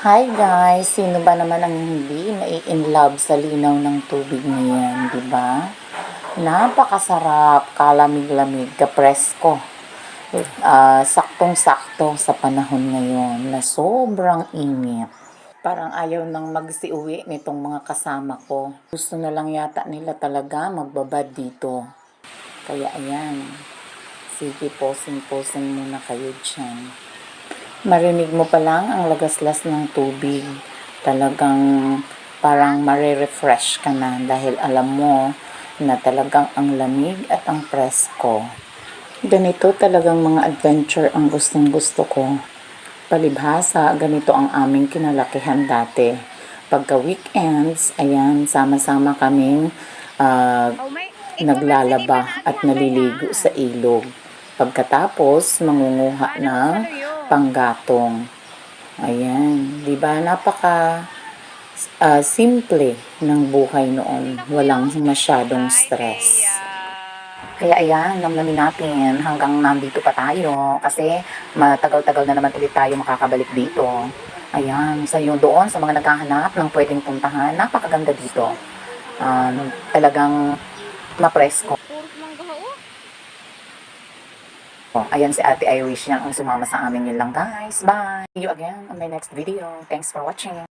Hi guys! Sino ba naman ang hindi mai-in love sa linaw ng tubig na yan, di ba? Napakasarap, kalamig-lamig, kapresko. Ah, saktong-sakto sa panahon ngayon na sobrang init. Parang ayaw nang magsiuwi nitong mga kasama ko. Gusto na lang yata nila talaga magbabad dito. Kaya ayan, sige posing-posing muna kayo dyan. Marinig mo pa lang ang lagaslas ng tubig. Talagang parang marirefresh ka na dahil alam mo na talagang ang lamig at ang presko. Ganito talagang mga adventure ang gustong gusto ko. Palibhasa, ganito ang aming kinalakihan dati. Pagka weekends, ayan, sama-sama kaming ah, naglalaba at naliligo sa ilog. Pagkatapos, mangunguha ng panggatong. Ayan, di ba? Napaka ah, simple ng buhay noon. Walang masyadong stress. Kaya ayan, namnamin natin hanggang nandito pa tayo kasi matagal-tagal na naman ulit tayo makakabalik dito. Ayan, sa yung doon sa mga naghahanap ng pwedeng puntahan, napakaganda dito. Um, talagang mapresko. Oh, ayan si Ate Irish yan ang sumama sa amin yun lang guys. Bye! See you again on my next video. Thanks for watching.